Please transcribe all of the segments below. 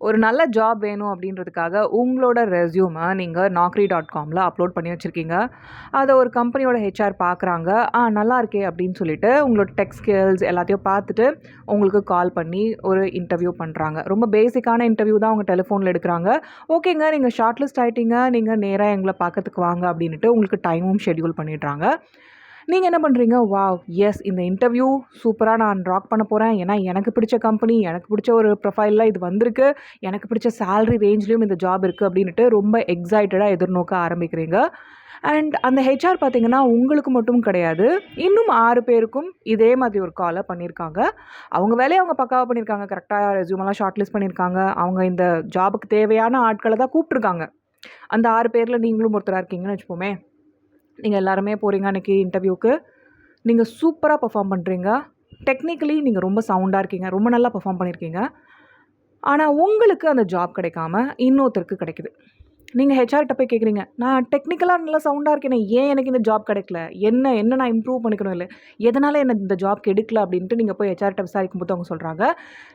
ஒரு நல்ல ஜாப் வேணும் அப்படின்றதுக்காக உங்களோட ரெஸ்யூமை நீங்கள் நாக்ரி டாட் காமில் அப்லோட் பண்ணி வச்சுருக்கீங்க. அதை ஒரு கம்பெனியோட ஹெச்ஆர் பார்க்குறாங்க ஆ நல்லா இருக்கே அப்படின்னு சொல்லிட்டு உங்களோட டெக் ஸ்கில்ஸ் எல்லாத்தையும் பார்த்துட்டு உங்களுக்கு கால் பண்ணி ஒரு இன்டர்வியூ பண்ணுறாங்க ரொம்ப பேசிக்கான இன்டர்வியூ தான் அவங்க டெலிஃபோனில் எடுக்கிறாங்க. ஓகேங்க நீங்கள் ஷார்ட் லிஸ்ட் ஆகிட்டீங்க நீங்கள் நேராக எங்களை பார்க்கறதுக்கு வாங்க அப்படின்ட்டு உங்களுக்கு டைமும் ஷெட்யூல் பண்ணிடுறாங்க. நீங்கள் என்ன பண்ணுறீங்க வாவ் எஸ் இந்த இன்டர்வியூ சூப்பராக நான் ராக் பண்ண போகிறேன் ஏன்னா எனக்கு பிடிச்ச கம்பெனி எனக்கு பிடிச்ச ஒரு ப்ரொஃபைலில் இது வந்திருக்கு. எனக்கு பிடிச்ச சேலரி ரேஞ்ச்லேயும் இந்த ஜாப் இருக்குது அப்படின்ட்டு ரொம்ப எக்ஸைட்டடாக எதிர்நோக்க ஆரம்பிக்கிறீங்க. அண்ட் அந்த ஹெச்ஆர் பார்த்தீங்கன்னா உங்களுக்கு மட்டும் கிடையாது. இன்னும் ஆறு பேருக்கும் இதே மாதிரி ஒரு காலை பண்ணியிருக்காங்க அவங்க வேலையை அவங்க பக்காவாக பண்ணியிருக்காங்க கரெக்டாக ரெஸ்யூமெல்லாம் ஷார்ட் லிஸ்ட் பண்ணியிருக்காங்க அவங்க இந்த ஜாபுக்கு தேவையான ஆட்களை தான் கூப்பிட்ருக்காங்க அந்த ஆறு பேரில் நீங்களும் ஒருத்தராக இருக்கீங்கன்னு வச்சுப்போமே. நீங்கள் எல்லாருமே போகிறீங்க அன்றைக்கி இன்டர்வியூக்கு நீங்கள் சூப்பராக பர்ஃபார்ம் பண்ணுறீங்க டெக்னிக்கலி நீங்கள் ரொம்ப சவுண்டாக இருக்கீங்க. ரொம்ப நல்லா பர்ஃபார்ம் பண்ணியிருக்கீங்க ஆனால் உங்களுக்கு அந்த ஜாப் கிடைக்காம இன்னொருத்தருக்கு கிடைக்குது. நீங்கள் ஹெச்ஆர்கிட்ட போய் கேட்குறீங்க நான் டெக்னிக்கலாக நல்லா சவுண்டாக இருக்கேனே ஏன் எனக்கு இந்த ஜாப் கிடைக்கல? என்ன என்ன நான் இம்ப்ரூவ் பண்ணிக்கணும் இல்லை? எதனால் என்ன இந்த ஜாப் எடுக்கல அப்படின்ட்டு நீங்கள் போய் ஹெச்ஆர்கிட்ட விசாரிக்கும் போது அவங்க சொல்கிறாங்க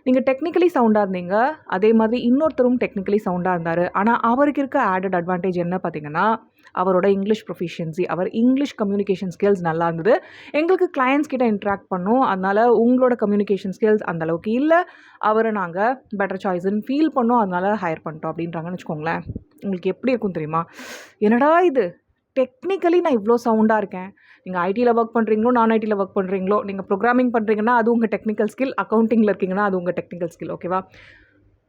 நீங்கள் டெக்னிக்கலி சவுண்டாக இருந்தீங்க. அதே மாதிரி இன்னொருத்தரும் டெக்னிக்கலி சவுண்டாக இருந்தார். ஆனால் அவருக்கு இருக்க ஆடட் அட்வான்டேஜ் என்ன பார்த்தீங்கன்னா அவரோட இங்கிலீஷ் ப்ரொஃபிஷியன்சி அவர் இங்கிலீஷ் கம்யூனிகேஷன் ஸ்கில்ஸ் நல்லா இருந்தது. எங்களுக்கு கிளையன்ஸ் கிட்ட இன்ட்ராக்ட் பண்ணோம். அதனால் உங்களோட கம்யூனிகேஷன் ஸ்கில்ஸ் அந்த அளவுக்கு இல்லை. அவரை நாங்கள் பெட்டர் சாய்ஸ்ன்னு ஃபீல் பண்ணோம். அதனால் ஹையர் பண்ணிட்டோம் அப்படின்றாங்கன்னு வச்சுக்கோங்களேன். உங்களுக்கு எப்படி இருக்கும் தெரியுமா? என்னடா இது? டெக்னிக்கலி நான் இவ்வளோ சவுண்டாக இருக்கேன். நீங்கள் ஐடியில் ஒர்க் பண்ணுறீங்களோ நான் ஐடியில் ஒர்க் பண்ணுறீங்களோ நீங்கள் ப்ரோக்ராமிங் பண்ணுறீங்கன்னா அது உங்கள் டெக்னிக்கல் ஸ்கில் அக்கௌண்டிங்கில் இருக்கீங்கன்னா அது உங்கள் டெக்னிக்கல் ஸ்கில் ஓகேவா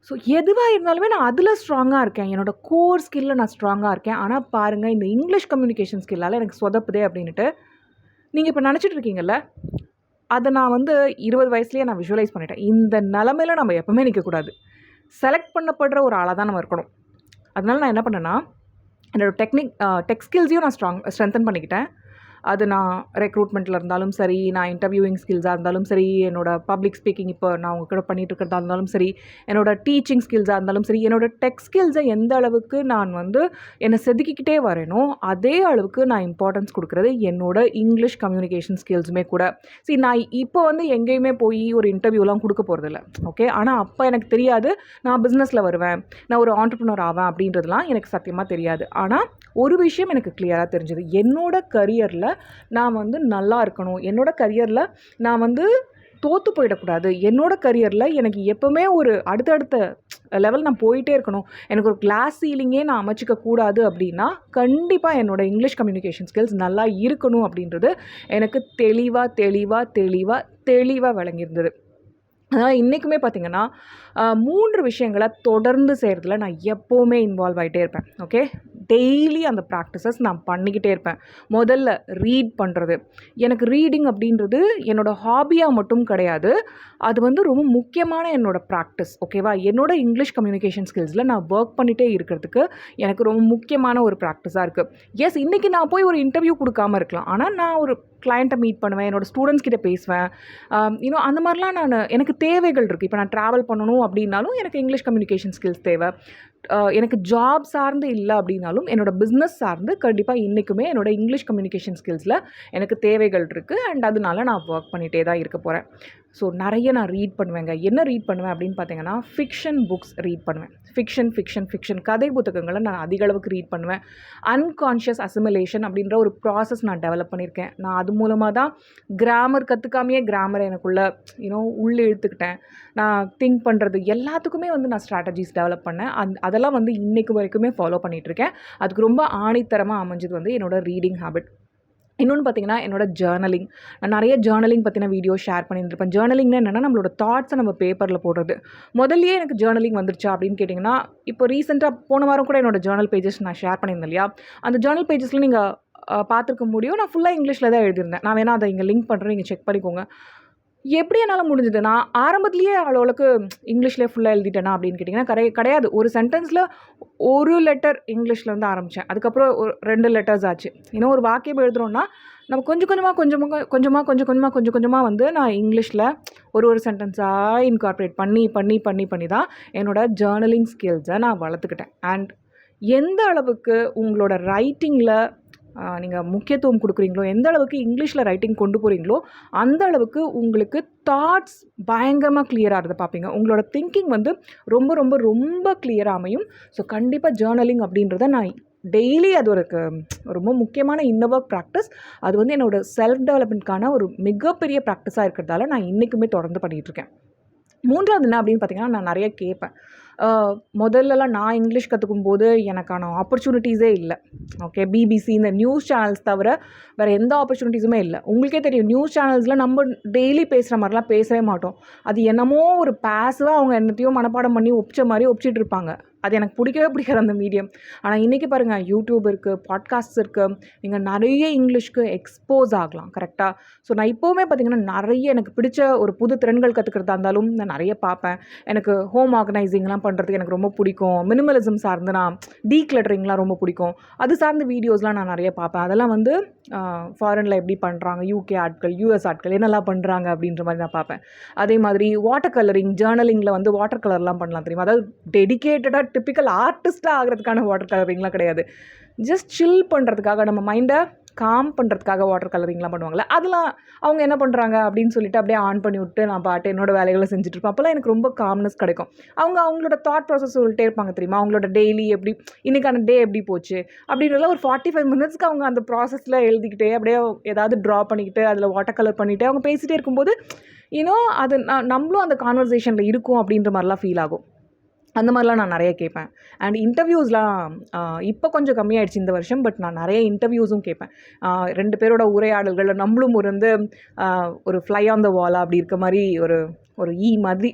ஸோ எதுவாக இருந்தாலுமே நான் அதில் ஸ்ட்ராங்காக இருக்கேன். என்னோடய கோர் ஸ்கில்லில் நான் ஸ்ட்ராங்காக இருக்கேன். ஆனால் பாருங்கள் இந்த இங்கிலீஷ் கம்யூனிகேஷன் ஸ்கில்லால் எனக்கு சொதப்புதே அப்படின்ட்டு நீங்கள் இப்போ நினச்சிட்டு இருக்கீங்கல்ல அதை நான் வந்து இருபது வயசுலேயே நான் விஷுவலைஸ் பண்ணிட்டேன். இந்த நிலமையில நம்ம எப்போவுமே நிற்கக்கூடாது செலக்ட் பண்ணப்படுற ஒரு ஆளாக தான் நம்ம இருக்கணும். அதனால நான் என்ன பண்ணேன்னா என்னோடய டெக்னிக் டெக் ஸ்கில்ஸையும் நான் ஸ்ட்ராங் ஸ்ட்ரென்தன் பண்ணிக்கிட்டேன். அது நான் ரெக்ரூட்மெண்ட்டில் இருந்தாலும் சரி நான் இன்டர்வியூவிங் ஸ்கில்ஸாக இருந்தாலும் சரி என்னோடய பப்ளிக் ஸ்பீக்கிங் இப்போ நான் உங்க கூட பண்ணிகிட்டு இருக்கிறதா இருந்தாலும் சரி என்னோடய டீச்சிங் ஸ்கில்ஸாக இருந்தாலும் சரி என்னோடய டெக் ஸ்கில்ஸை எந்த அளவுக்கு நான் வந்து என்னை செதுக்கிக்கிட்டே வரேனோ அதே அளவுக்கு நான் இம்பார்ட்டன்ஸ் கொடுக்குறது என்னோட இங்கிலீஷ் கம்யூனிகேஷன் ஸ்கில்ஸுமே கூட. சரி நான் இப்போ வந்து எங்கேயுமே போய் ஒரு இன்டர்வியூலாம் கொடுக்க போகிறதில்ல ஓகே ஆனால் அப்போ எனக்கு தெரியாது நான் பிஸ்னஸில் வருவேன் நான் ஒரு ஆண்டர்ப்ரனர் ஆவேன் அப்படின்றதுலாம் எனக்கு சத்தியமாக தெரியாது. ஆனால் ஒரு விஷயம் எனக்கு கிளியராக தெரிஞ்சது என்னோட கரியரில் நான் வந்து நல்லா இருக்கணும். என்னோட கரியரில் நான் வந்து தோற்று போயிடக்கூடாது. என்னோட கரியரில் எனக்கு எப்போவுமே ஒரு அடுத்தடுத்த லெவல் நான் போயிட்டே இருக்கணும். எனக்கு ஒரு கிளாஸ் சீலிங்கே நான் அமைச்சிக்க கூடாது அப்படின்னா கண்டிப்பாக என்னோட இங்கிலீஷ் கம்யூனிகேஷன் ஸ்கில்ஸ் நல்லா இருக்கணும் அப்படின்றது எனக்கு தெளிவாக தெளிவாக தெளிவாக தெளிவாக விளங்கியிருந்தது. அதனால் இன்றைக்குமே பார்த்திங்கன்னா மூன்று விஷயங்களை தொடர்ந்து செய்கிறதுல நான் எப்போவுமே இன்வால்வ் ஆகிட்டே இருப்பேன். ஓகே டெய்லி அந்த ப்ராக்டிசஸ் நான் பண்ணிக்கிட்டே இருப்பேன். முதல்ல ரீட் பண்ணுறது எனக்கு ரீடிங் அப்படின்றது என்னோடய ஹாபியாக மட்டும் கிடையாது. அது வந்து ரொம்ப முக்கியமான என்னோடய ப்ராக்டிஸ் ஓகேவா என்னோட இங்கிலீஷ் கம்யூனிகேஷன் ஸ்கில்ஸில் நான் ஒர்க் பண்ணிகிட்டே இருக்கிறதுக்கு எனக்கு ரொம்ப முக்கியமான ஒரு ப்ராக்டிஸாக இருக்குது எஸ் இன்றைக்கி நான் போய் ஒரு இன்டர்வியூ கொடுக்காம இருக்கலாம். ஆனால் நான் ஒரு கிளையண்ட்டை மீட் பண்ணுவேன். என்னோடய ஸ்டூடெண்ட்ஸ் கிட்ட பேசுவேன். இன்னும் அந்த மாதிரிலாம் நான் எனக்கு தேவைகள் இருக்குது இப்போ நான் ட்ராவல் பண்ணணும் அப்படின்னாலும் எனக்கு இங்கிலீஷ் கம்யூனிகேஷன் ஸ்கில்ஸ் தேவை. எனக்கு ஜாப் சார்ந்து இல்லை அப்படின்னாலும் என்னோடய பிஸ்னஸ் சார்ந்து கண்டிப்பாக இன்றைக்குமே என்னோடய இங்கிலீஷ் கம்யூனிகேஷன் ஸ்கில்ஸில் எனக்கு தேவைகள் இருக்குது அண்ட் அதனால நான் ஒர்க் பண்ணிகிட்டே தான் இருக்க போகிறேன் ஸோ நிறைய நான் ரீட் பண்ணுவேங்க. என்ன ரீட் பண்ணுவேன் அப்படின்னு பார்த்தீங்கன்னா ஃபிக்ஷன் புக்ஸ் ரீட் பண்ணுவேன். ஃபிக்ஷன் ஃபிக்ஷன் ஃபிக்ஷன் கதை புத்தகங்களை நான் அதிக அளவுக்கு ரீட் பண்ணுவேன். அன்கான்ஷியஸ் அசிமிலேஷன் அப்படின்ற ஒரு ப்ராசஸ் நான் டெவலப் பண்ணியிருக்கேன். நான் அது மூலமாக தான் கிராமர் கற்றுக்காமையே கிராமரை எனக்குள்ளே யூனோ உள்ளே இழுத்துக்கிட்டேன். நான் திங்க் பண்ணுறது எல்லாத்துக்குமே வந்து நான் ஸ்ட்ராட்டஜிஸ் டெவலப் பண்ணேன். அந் அதெல்லாம் வந்து இன்றைக்கு வரைக்குமே ஃபாலோ பண்ணிகிட்ருக்கேன் அதுக்கு ரொம்ப ஆணித்தரமாக அமைஞ்சது வந்து என்னோடய ரீடிங் ஹேபிட் இன்னொன்று பார்த்தீங்கன்னா என்னோட ஜேர்னலிங் நான் நிறைய ஜேர்னலிங் பற்றின வீடியோ ஷேர் பண்ணியிருப்பேன் ஜேர்னலிங்னா என்னென்னா நம்மளோட தாட்ஸை நம்ம பேப்பரில் போடுறது. முதல்லயே எனக்கு ஜேர்னலிங் வந்துருச்சா அப்படின்னு கேட்டிங்கன்னா இப்போ ரீசெண்டாக போன வாரம் கூட என்னோட ஜேர்னல் பேஜஸ் நான் ஷேர் பண்ணியிருந்தேன் இல்லையா? அந்த ஜேர்னல் பேஜஸில் நீங்கள் பார்த்துருக்க முடியும். நான் ஃபுல்லாக இங்கிலீஷில் தான் எழுதியிருந்தேன். நான் வேணால் அதை இங்கே லிங்க் பண்ணுறேன் நீங்கள் செக் பண்ணிக்கோங்க. எப்படி என்னால் முடிஞ்சதுன்னா நான் ஆரம்பத்துலேயே அளவுக்கு இங்கிலீஷ்லேயே ஃபுல்லாக எழுதிட்டேனா அப்படின்னு கேட்டிங்கன்னா கிடை கிடையாது. ஒரு சென்டென்ஸில் ஒரு லெட்டர் இங்கிலீஷில் வந்து ஆரம்பித்தேன் அதுக்கப்புறம் ஒரு ரெண்டு லெட்டர்ஸ் ஆச்சு. இன்னும் ஒரு வாக்கியம் எழுதுறோன்னா நம்ம கொஞ்சம் கொஞ்சமாக கொஞ்சமாக கொஞ்சமாக கொஞ்சம் கொஞ்சமாக கொஞ்சம் கொஞ்சமாக வந்து நான் இங்கிலீஷில் ஒரு ஒரு சென்டென்ஸாக இன்கார்ப்ரேட் பண்ணி பண்ணி பண்ணி பண்ணி தான் என்னோடய ஜேர்னலிங் ஸ்கில்ஸை நான் வளர்த்துக்கிட்டேன். அண்ட் எந்த அளவுக்கு உங்களோட ரைட்டிங்கில் நீங்கள் முக்கியத்துவம் கொடுக்குறீங்களோ எந்த அளவுக்கு இங்கிலீஷில் ரைட்டிங் கொண்டு போகிறீங்களோ அந்த அளவுக்கு உங்களுக்கு தாட்ஸ் பயங்கரமாக கிளியராக ஆகிறத பார்ப்பீங்க. உங்களோட திங்கிங் வந்து ரொம்ப ரொம்ப ரொம்ப கிளியராக அமையும். ஸோ கண்டிப்பாக ஜேர்னலிங் அப்படின்றத நான் டெய்லி அது ஒரு க- ரொம்ப முக்கியமான இன்னவர் ப்ராக்டிஸ் அது வந்து என்னோடய செல்ஃப் டெவலப்மெண்ட்கான ஒரு மிகப்பெரிய ப்ராக்டிஸாக இருக்கிறதால நான் இன்றைக்குமே தொடர்ந்து பண்ணிகிட்டு இருக்கேன். மூன்றாவது என்ன அப்படின்னு பார்த்தீங்கன்னா நான் நிறைய கேட்பேன். முதல்லலாம் நான் இங்கிலீஷ் கற்றுக்கும் போது எனக்கான ஆப்பர்ச்சுனிட்டிஸே இல்லை. ஓகே பிபிசி இந்த நியூஸ் சேனல்ஸ் தவிர வேறு எந்த ஆப்பர்ச்சுனிட்டிஸுமே இல்லை. உங்களுக்கே தெரியும் நியூஸ் சேனல்ஸில் நம்ம டெய்லி பேசுகிற மாதிரிலாம் பேசவே மாட்டோம். அது என்னமோ ஒரு பேஸிவாக அவங்க என்னத்தையும் மனப்பாடம் பண்ணி ஒப்பிச்ச மாதிரி ஒப்பிச்சிட்டு இருப்பாங்க. அது எனக்கு பிடிக்கவே பிடிக்காது அந்த மீடியம் ஆனால் இன்றைக்கி பாருங்கள் யூடியூப் இருக்குது பாட்காஸ்ட்ஸ் இருக்குது நீங்கள் நிறைய இங்கிலீஷ்க்கு எக்ஸ்போஸ் ஆகலாம் கரெக்டாக ஸோ நான் இப்போவுமே பார்த்திங்கன்னா நிறைய எனக்கு பிடிச்ச ஒரு புது திறன்கள் கற்றுக்கிறதா இருந்தாலும் நான் நிறைய பார்ப்பேன் எனக்கு ஹோம் ஆர்கனைசிங்லாம் பண்ணுறதுக்கு எனக்கு ரொம்ப பிடிக்கும். மினிமலிசம் சார்ந்து நான் டீக்ளட்டரிங்லாம் ரொம்ப பிடிக்கும். அது சார்ந்த வீடியோஸ்லாம் நான் நிறைய பார்ப்பேன் அதெல்லாம் வந்து ஃபாரினில் எப்படி பண்ணுறாங்க யூகே ஆட்கள் யூஎஸ் ஆட்கள் என்னெல்லாம் பண்ணுறாங்க அப்படின்ற மாதிரி நான் பார்ப்பேன் அதே மாதிரி வாட்டர் கலரிங் ஜேர்னலிங்கில் வந்து வாட்டர் கலர்லாம் பண்ணலாம் தெரியுமா? அதாவது டெடிகேட்டடாக டிப்பிக்கல் ஆர்டிஸ்ட்டாக ஆகிறதுக்கான வாட்டர் கலரிங்லாம் கிடையாது. ஜஸ்ட் சில் பண்ணுறதுக்காக நம்ம மைண்டை காம் பண்ணுறதுக்காக வாட்டர் கலரிங்லாம் பண்ணுவாங்கள்ல அதெல்லாம் அவங்க என்ன பண்ணுறாங்க அப்படின்னு சொல்லிட்டு அப்படியே ஆன் பண்ணி விட்டு நான் பாட்டு என்னோட வேலைகளை செஞ்சுட்டு இருப்பேன். அப்போல்லாம் எனக்கு ரொம்ப காம்னஸ் கிடைக்கும். அவங்க அவங்களோட தாட் ப்ராசஸ் சொல்லிட்டே இருப்பாங்க தெரியுமா? அவங்களோட டெய்லி எப்படி இன்றைக்கான டே எப்படி போச்சு? அப்படின்றத ஒரு ஃபார்ட்டி ஃபைவ் மினிட்ஸ்க்கு அவங்க அந்த ப்ராசஸில் எழுதிக்கிட்டே அப்படியே ஏதாவது ட்ரா பண்ணிக்கிட்டு அதில் வாட்டர் கலர் பண்ணிவிட்டு அவங்க பேசிகிட்டே இருக்கும்போது யூனோ அது நம்மளும் அந்த கான்வர்சேஷனில் இருக்கும் அப்படின்ற மாதிரிலாம் ஃபீல் ஆகும். அந்த மாதிரிலாம் நான் நிறைய கேட்பேன். அண்ட் இன்டர்வியூஸ்லாம் இப்போ கொஞ்சம் கம்மியாயிடுச்சு இந்த வருஷம் பட் நான் நிறைய இன்டர்வியூஸும் கேட்பேன். ரெண்டு பேரோட உரையாடல்களில் நம்மளும் ஒரு வந்து ஒரு ஃப்ளை ஆன் த வாலாக அப்படி இருக்க மாதிரி ஒரு ஒரு ஈ மாதிரி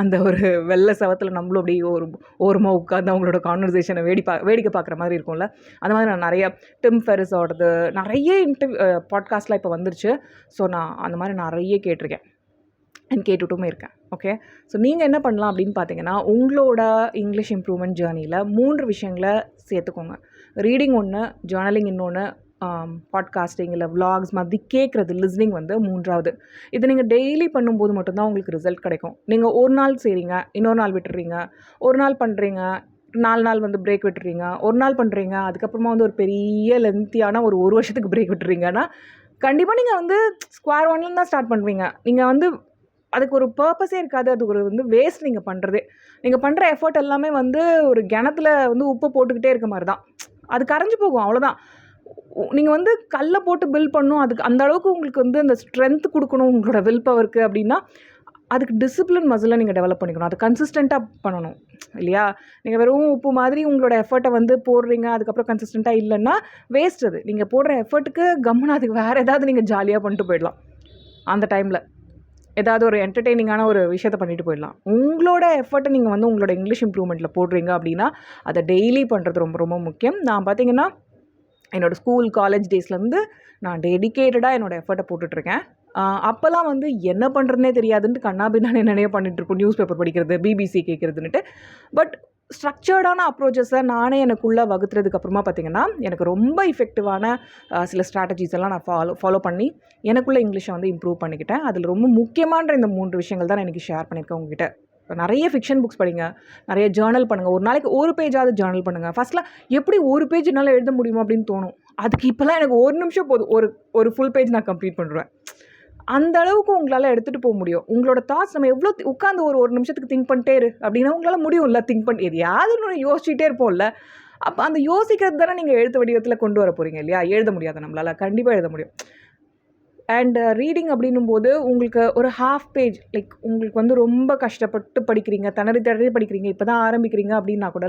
அந்த ஒரு வெள்ளை சவத்தில் நம்மளும் அப்படியே ஒரு ஓரமாக உட்காந்து அவங்களோட கான்வர்சேஷனை வேடி பா வேடிக்கை பார்க்குற மாதிரி இருக்கும்ல. அந்த மாதிரி நான் நிறைய டிம் ஃபெரிஸோடது நிறைய இன்டர்வியூ பாட்காஸ்ட்லாம் இப்போ வந்துருச்சு. ஸோ நான் அந்த மாதிரி நிறைய கேட்டிருக்கேன். அண்ட் கேட்டுட்டுமே இருக்கேன். ஓகே ஸோ நீங்கள் என்ன பண்ணலாம் அப்படின்னு பார்த்தீங்கன்னா உங்களோட இங்கிலீஷ் இம்ப்ரூவ்மெண்ட் ஜேர்னியில் மூன்று விஷயங்களை சேர்த்துக்கோங்க. ரீடிங் ஒன்று ஜேர்னலிங் இன்னொன்று பாட்காஸ்டிங் இல்லை விலாக்ஸ் மாதிரி கேட்குறது லிஸ்னிங் வந்து மூன்றாவது. இது நீங்கள் டெய்லி பண்ணும்போது மட்டும்தான் உங்களுக்கு ரிசல்ட் கிடைக்கும். நீங்கள் ஒரு நாள் செய்கிறீங்க இன்னொரு நாள் விட்டுறீங்க ஒரு நாள் பண்ணுறீங்க நாலு நாள் வந்து பிரேக் விட்டுறீங்க ஒரு நாள் பண்ணுறீங்க அதுக்கப்புறமா வந்து ஒரு பெரிய லென்த்தியான ஒரு ஒரு வருஷத்துக்கு பிரேக் விட்டுறீங்கன்னா கண்டிப்பாக நீங்கள் வந்து ஸ்கொயர் ஒன்லேருந்து தான் ஸ்டார்ட் பண்ணுவீங்க. நீங்கள் வந்து அதுக்கு ஒரு பர்பஸே இருக்காது. அது ஒரு வந்து வேஸ்ட் நீங்கள் பண்ணுறது நீங்கள் பண்ணுற எஃபர்ட் எல்லாமே வந்து ஒரு கிணத்துல வந்து உப்பு போட்டுக்கிட்டே இருக்க மாதிரி தான் அது கரைஞ்சு போகும் அவ்வளோதான் நீங்கள் வந்து கல்லை போட்டு பில் பண்ணணும். அதுக்கு அந்த அளவுக்கு உங்களுக்கு வந்து அந்த ஸ்ட்ரென்த் கொடுக்கணும் உங்களோட வில் பவருக்கு அப்படின்னா அதுக்கு டிசிப்ளின் மசிலை நீங்கள் டெவலப் பண்ணிக்கணும். அது கன்சிஸ்டண்ட்டாக பண்ணணும் இல்லையா? நீங்கள் வெறும் உப்பு மாதிரி உங்களோட எஃபர்ட்டை வந்து போடுறீங்க அதுக்கப்புறம் கன்சிஸ்டண்ட்டாக இல்லைன்னா வேஸ்ட் அது. நீங்கள் போடுற எஃபர்ட்டுக்கு கம்முன்னு அதுக்கு வேறு ஏதாவது நீங்கள் ஜாலியாக பண்ணிட்டு போயிடலாம் அந்த டைமில் ஏதாவது ஒரு என்டர்டெய்னிங்கான ஒரு விஷயத்த பண்ணிட்டு போயிடலாம். உங்களோட எஃபர்ட்டை நீங்கள் வந்து உங்களோட இங்கிலீஷ் இம்ப்ரூவ்மெண்ட்டில் போடுறீங்க அப்படின்னா அதை டெய்லி பண்ணுறது ரொம்ப ரொம்ப முக்கியம். நான் பார்த்தீங்கன்னா என்னோடய ஸ்கூல் காலேஜ் டேஸ்லேருந்து நான் டெடிக்கேட்டடாக என்னோடய எஃபர்ட்டை போட்டுட்ருக்கேன் அப்போல்லாம் வந்து என்ன பண்ணுறதுனே தெரியாதுன்ட்டு கண்ணாபின்னானே நிறைய பண்ணிகிட்ருப்போம் நியூஸ் பேப்பர் படிக்கிறது பிபிசி கேட்குறதுன்ட்டு பட் ஸ்ட்ரக்சர்டான அப்ரோச்சஸை நானே எனக்குள்ளே வகுத்துறதுக்கு அப்புறமா பார்த்தீங்கன்னா எனக்கு ரொம்ப இஃபெக்டிவான சில ஸ்ட்ராட்டஜிஸ் எல்லாம் நான் ஃபாலோ ஃபாலோ பண்ணி எனக்குள்ளே இங்கிலீஷை வந்து இம்ப்ரூவ் பண்ணிக்கிட்டேன். அதில் ரொம்ப முக்கியமான இந்த மூன்று விஷயங்கள் தான் நான் எனக்கு ஷேர் பண்ணியிருக்கேன் உங்ககிட்ட. நிறைய ஃபிக்ஷன் புக்ஸ் படிங்க நிறைய ஜேர்னல் பண்ணுங்கள் ஒரு நாளைக்கு ஒரு பேஜாவது ஜேர்னல் பண்ணுங்கள் ஃபஸ்ட்டில் எப்படி ஒரு பேஜ் என்னால் எழுத முடியுமா அப்படின்னு தோணும். அதுக்கு இப்போல்லாம் எனக்கு ஒரு நிமிஷம் போதும். ஒரு ஒரு ஃபுல் பேஜ் நான் கம்ப்ளீட் பண்ணுறேன் அந்த அளவுக்கு உங்களால் எடுத்துகிட்டு போக முடியும். உங்களோட தாட்ஸ் நம்ம எவ்வளோ உட்காந்து ஒரு ஒரு நிமிஷத்துக்கு திங்க் பண்ணிட்டே இரு அப்படின்னா உங்களால் முடியும்ல திங்க் பண்ணி எதையாவது ஒன்று யோசிச்சுட்டே இருப்போம்ல. அப்போ அந்த யோசிக்கிறது தானே நீங்கள் எழுத்து வடிவத்தில் கொண்டு வர போகிறீங்க இல்லையா? எழுத முடியாது நம்மளால் கண்டிப்பாக எழுத முடியும். அண்ட் ரீடிங் uh, அப்படின்னும் போது உங்களுக்கு ஒரு ஹாஃப் பேஜ் லைக் உங்களுக்கு வந்து ரொம்ப கஷ்டப்பட்டு படிக்கிறீங்க திணறி திணறி படிக்கிறீங்க இப்போ தான் ஆரம்பிக்கிறீங்க அப்படின்னா கூட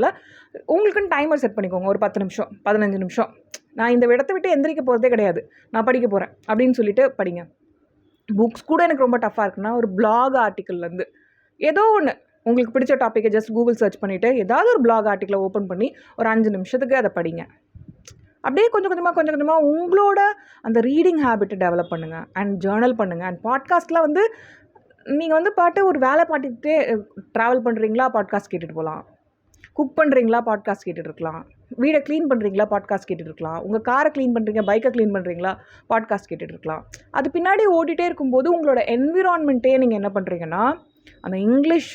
உங்களுக்குன்னு டைமர் செட் பண்ணிக்கோங்க ஒரு பத்து நிமிஷம் பதினஞ்சு நிமிஷம். நான் இந்த இடத்த விட்டு எந்திரிக்க போகிறதே கிடையாது. நான் படிக்க போகிறேன் அப்படின்னு சொல்லிட்டு படிங்க. புக்ஸ் கூட எனக்கு ரொம்ப டஃப்பாக இருக்குன்னா ஒரு பிளாக் ஆர்டிக்கல்லேருந்து ஏதோ ஒன்று உங்களுக்கு பிடிச்ச டாப்பிக்கை ஜஸ்ட் கூகுள் சர்ச் பண்ணிவிட்டு ஏதாவது ஒரு பிளாக் ஆர்டிக்கலை ஓப்பன் பண்ணி ஒரு அஞ்சு நிமிஷத்துக்கு அதை படிங்க. அப்படியே கொஞ்சம் கொஞ்சமாக கொஞ்சம் கொஞ்சமாக உங்களோட அந்த ரீடிங் ஹேபிட்டை டெவலப் பண்ணுங்கள் அண்ட் ஜேர்னல் பண்ணுங்கள் அண்ட் பாட்காஸ்ட்லாம் வந்து நீங்கள் வந்து பாட்டு ஒரு வேலை பாட்டுக்கிட்டே ட்ராவல் பண்ணுறீங்களா பாட்காஸ்ட் கேட்டுட்டு போகலாம். குக் பண்ணுறீங்களா பாட்காஸ்ட் கேட்டுட்டு இருக்கலாம். வீடை க்ளீன் பண்ணுறீங்களா பாட்காஸ்ட் கேட்டுட்ருக்கலாம் உங்கள் காரை க்ளீன் பண்ணுறீங்க பைக்கை க்ளீன் பண்ணுறீங்களா பாட்காஸ்ட் கேட்டுட்ருக்கலாம் அது பின்னாடி ஓடிட்டே இருக்கும்போது உங்களோட என்விரான்மெண்ட்டே நீங்கள் என்ன பண்ணுறீங்கன்னா அந்த இங்கிலீஷ்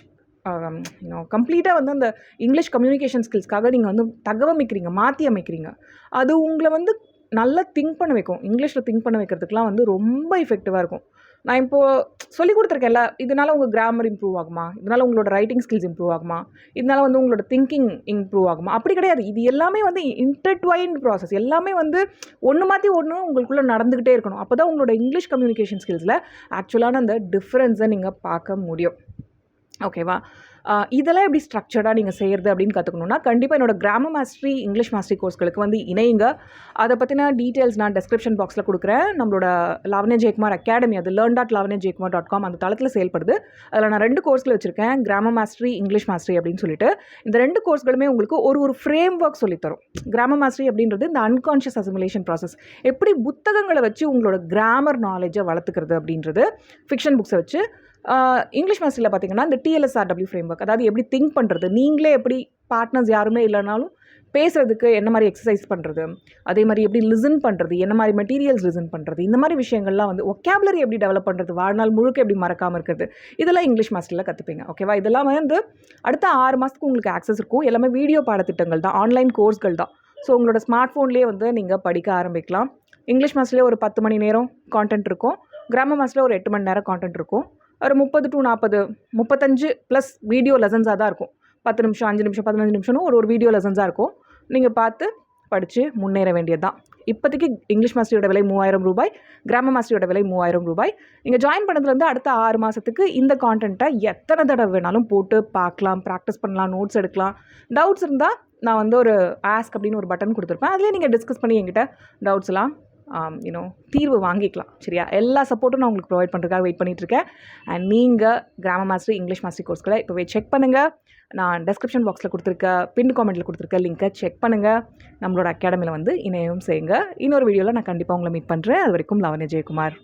கம்ப்ளீட்டாக um, வந்து அந்த இங்கிலீஷ் கம்யூனிகேஷன் ஸ்கில்ஸ்க்காக நீங்கள் வந்து தகவமைக்கிறீங்க மாற்றி அமைக்கிறீங்க. அது உங்களை வந்து நல்லா திங்க் பண்ண வைக்கும். இங்கிலீஷில் திங்க் பண்ண வைக்கிறதுக்குலாம் வந்து ரொம்ப எஃபெக்டிவாக இருக்கும். நான் இப்போது சொல்லி கொடுத்துருக்கேன்ல இதனால் உங்கள் கிராமர் இம்ப்ரூவ் ஆகுமா? இதனால் உங்களோட ரைட்டிங் ஸ்கில்ஸ் இம்ப்ரூவ் ஆகுமா? இதனால் வந்து உங்களோட திங்கிங் இம்ப்ரூவ் ஆகுமா? அப்படி கிடையாது. இது எல்லாமே வந்து இன்டர்ட்வைன்ட் ப்ராசஸ் எல்லாமே வந்து ஒன்று மாற்றி ஒன்று உங்களுக்குள்ளே நடந்துக்கிட்டே இருக்கணும். அப்போ தான் உங்களோட இங்கிலீஷ் கம்யூனிகேஷன் ஸ்கில்ஸில் ஆக்சுவலான அந்த டிஃப்ரென்ஸை நீங்கள் பார்க்க முடியும். ஓகேவா இதெல்லாம் எப்படி ஸ்ட்ரக்சர்டாக நீங்கள் செய்கிறது அப்படின்னு கற்றுக்கணுன்னா கண்டிப்பாக என்னோட கிராம மாஸ்டரி இங்கிலீஷ் மாஸ்டரி கோர்ஸ்களுக்கு வந்து இணையுங்க. அதை பற்றின டீட்டெயில்ஸ் நான் டெஸ்கிரிப்ஷன் பாக்ஸில் கொடுக்குறேன். நம்மளோட லவனே ஜெயக்குமார் அகாடமி அது learn dot Lavane Jayakumar dot com அந்த தளத்தில் செயல்படுது. அதில் நான் ரெண்டு கோர்ஸில் வச்சுருக்கேன் கிராம மாஸ்டரி இங்கிலீஷ் மாஸ்டரி அப்படின்னு சொல்லிட்டு. இந்த ரெண்டு கோர்ஸ்களுமே உங்களுக்கு ஒரு ஒரு ஃப்ரேம் ஒர்க் சொல்லித்தரும். கிராம மாஸ்டரி அப்படின்றது இந்த அன்கான்ஷியஸ் அசிமுலேஷன் ப்ராசஸ் எப்படி புத்தகங்களை வச்சு உங்களோட கிராமர் நாலேஜை வளர்த்துக்கிறது அப்படின்றது ஃபிக்ஷன் புக்ஸை வச்சு இங்கிலீஷ் மாஸ்டரில் பார்த்தீங்கன்னா இந்த டிஎல்எஸ்ஆர்டபிள்யூ ஃப்ரேம் ஒர்க் அதாவது எப்படி திங்க் பண்ணுறது நீங்களே எப்படி பார்ட்னர்ஸ் யாருமே இல்லைனாலும் பேசுகிறதுக்கு என்ன மாதிரி எக்ஸசைஸ் பண்ணுறது அதே மாதிரி எப்படி லிசன் பண்ணுறது என்ன மாதிரி மெட்டீரியல்ஸ் லிசன் பண்ணுறது இந்த மாதிரி விஷயங்கள்லாம் வந்து ஒக்கேபுலரி எப்படி டெவலப் பண்ணுறது வாழ்நாள் முழுக்க எப்படி மறக்காமல் இருக்கிறது இதெல்லாம் இங்கிலீஷ் மாஸ்டரில் கற்றுப்பீங்க ஓகேவா இதெல்லாம் வந்து அடுத்த ஆறு மாதத்துக்கு உங்களுக்கு ஆக்சஸ் இருக்கும். எல்லாமே வீடியோ பாடத்திட்டங்கள் தான் ஆன்லைன் கோர்ஸ்கள் தான். ஸோ உங்களோட ஸ்மார்ட் ஃபோன்லேயே வந்து நீங்கள் படிக்க ஆரம்பிக்கலாம். இங்கிலீஷ் மாஸ்டர்லேயே ஒரு பத்து மணி நேரம் கான்டென்ட் இருக்கும். கிராம மாஸ்டரில் ஒரு எட்டு மணி நேரம் கான்டென்ட் இருக்கும். ஒரு முப்பது டு நாற்பது முப்பத்தஞ்சு ப்ளஸ் வீடியோ லெசன்ஸாக தான் இருக்கும். பத்து நிமிஷம் அஞ்சு நிமிஷம் பதினஞ்சு நிமிஷம்னு ஒரு ஒரு வீடியோ லெசன்ஸாக இருக்கும். நீங்கள் பார்த்து படித்து முன்னேற வேண்டியது தான். இப்போதைக்கு இங்கிலீஷ் மாஸ்டரியோட விலை மூவாயிரம் ரூபாய் கிராம மாஸ்டரியோட விலை மூவாயிரம் ரூபாய். நீங்கள் ஜாயின் பண்ணதுலேருந்து அடுத்த ஆறு மாதத்துக்கு இந்த கான்டென்ட்டை எத்தனை தடவை வேணாலும் போட்டு பார்க்கலாம் ப்ராக்டிஸ் பண்ணலாம் நோட்ஸ் எடுக்கலாம். டவுட்ஸ் இருந்தால் நான் வந்து ஒரு ஆஸ்க் அப்படின்னு ஒரு பட்டன் கொடுத்துருப்பேன். அதிலே நீங்கள் டிஸ்கஸ் பண்ணி என்கிட்ட டவுட்ஸ்லாம் Um, யூனோ தீர்வு வாங்கிக்கலாம் சரியா? எல்லா சப்போர்ட்டும் நான் உங்களுக்கு ப்ரொவைட் பண்ணுறதுக்காக வெயிட் பண்ணிகிட்ருக்கேன் அண்ட் நீங்கள் கிராம மாஸ்டர் இங்கிலீஷ் மாஸ்டர் கோர்ஸ்களை இப்போவே செக் பண்ணுங்கள் நான் டெஸ்கிரிப்ஷன் பாக்ஸில் கொடுத்துருக்க பின் காமெண்ட்டில் கொடுத்துருக்க லிங்க்கை செக் பண்ணுங்கள் நம்மளோட அகாடமியில் வந்து இணையவும் செய்யுங்க. இன்னொரு வீடியோவில் நான் கண்டிப்பாக உங்களை மீட் பண்ணுறேன் அது வரைக்கும் லவன்ய ஜெயக்குமார்